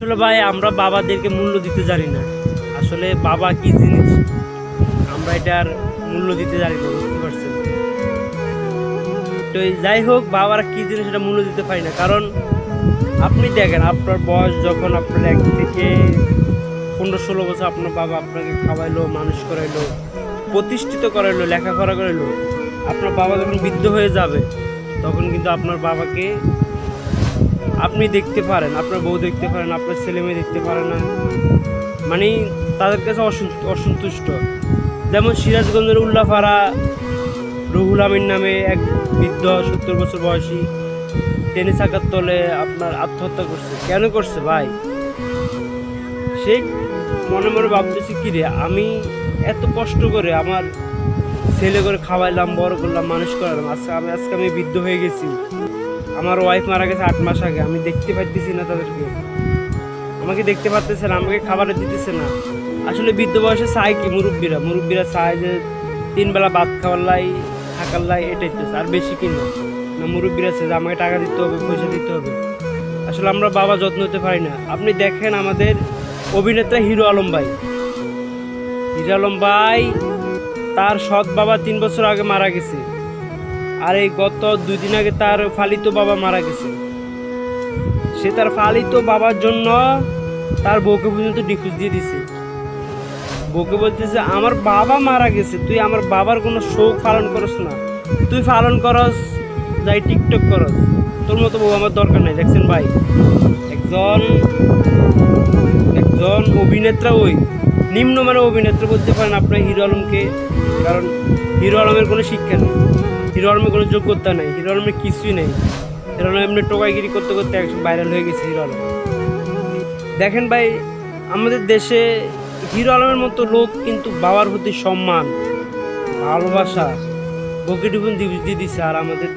আসলে ভাই, আমরা বাবাদেরকে মূল্য দিতে জানি না। আসলে বাবা কি জিনিস? আমরা এটার মূল্য দিতে জানি না, বুঝতে পারছেন? তো যাই হোক, বাবার কি জিনিস এটা মূল্য দিতে পারি না? কারণ আপনি দেখেন, আপনার বয়স যখন আপনার এক থেকে পনেরো, ষোলো বছর, আপনার বাবা আপনাকে খাওয়াইলো, মানুষ করাইলো, প্রতিষ্ঠিত করাইলো, লেখাপড়া করাইলো, আপনার বাবা যখন বৃদ্ধ হয়ে যাবে, তখন কিন্তু আপনার বাবাকে আপনি দেখতে পারেন, আপনার বউ দেখতে পারেন, আপনার ছেলে মেয়ে দেখতে পারে না। মানে তাদের কাছে অসন্ত- অসন্তুষ্ট। যেমন সিরাজগঞ্জের উল্লাপাড়া রুহুল আমিন নামে এক বৃদ্ধ, সত্তর বছর বয়সী, টেনে চাকার তলে আপনার আত্মহত্যা করছে। কেন করছে ভাই? সে মনে মনে ভাবতেছি, কি রে, আমি এত কষ্ট করে আমার ছেলে করে খাওয়াইলাম, বড় করলাম, মানুষ করলাম আজকে আমি আজকে আমি বৃদ্ধ হয়ে গেছি। আমার ওয়াইফ মারা গেছে আট মাস আগে। আমি দেখতে পাইতেছি না তাদেরকে। আমাকে দেখতে পারতেছে না, আমাকে খাবার দিতেছে না। আসলে বৃদ্ধ বয়সে চায় কি মুরব্বীরা? মুরব্বীরা চায় যে তিন বেলা ভাত খাওয়ার লাই, থাকার লাই, এটাই তো। আর বেশি কি না? না, মুরব্বীরা আছে যে আমাকে টাকা দিতে হবে, পয়সা দিতে হবে। আসলে আমরা বাবা যত্ন নিতে পারি না। আপনি দেখেন আমাদের অভিনেতা হিরো আলম ভাই। হিরো আলম ভাই, তার সৎ বাবা তিন বছর আগে মারা গেছে। আর এই গত দুই দিন আগে তার ফালিত বাবা মারা গেছে। সে তার ফালিত বাবার জন্য তার বউকে পর্যন্ত ডিফিউজ দিয়ে দিছে। বউকে বলতেছে, আমার বাবা মারা গেছে, তুই আমার বাবার কোনো শোক পালন করস না। তুই পালন করস, যাই টিকটক করস। তোর মতো বউ আমার দরকার নাই। দেখছেন ভাই, একজন একজন অভিনেত্রা ওই নিম্নমানের অভিনেত্রা বলতে পারেন আপনার হিরো আলমকে, কারণ হিরো আলমের কোনো শিক্ষা নেই। হিরো আলমের কোনো যোগ্যতা নেই। হিরো আলমের কিছুই নেই। হিরো আলম এমনি টোকাইগিরি করতে করতে একশো ভাইরাল হয়ে গেছে হিরো আলম। দেখেন ভাই, আমাদের দেশে হিরো আলমের মতো লোক কিন্তু বাবার প্রতি সম্মান, ভালোবাসা, বকেটুকুন দিয়ে দিছে আর আমাদের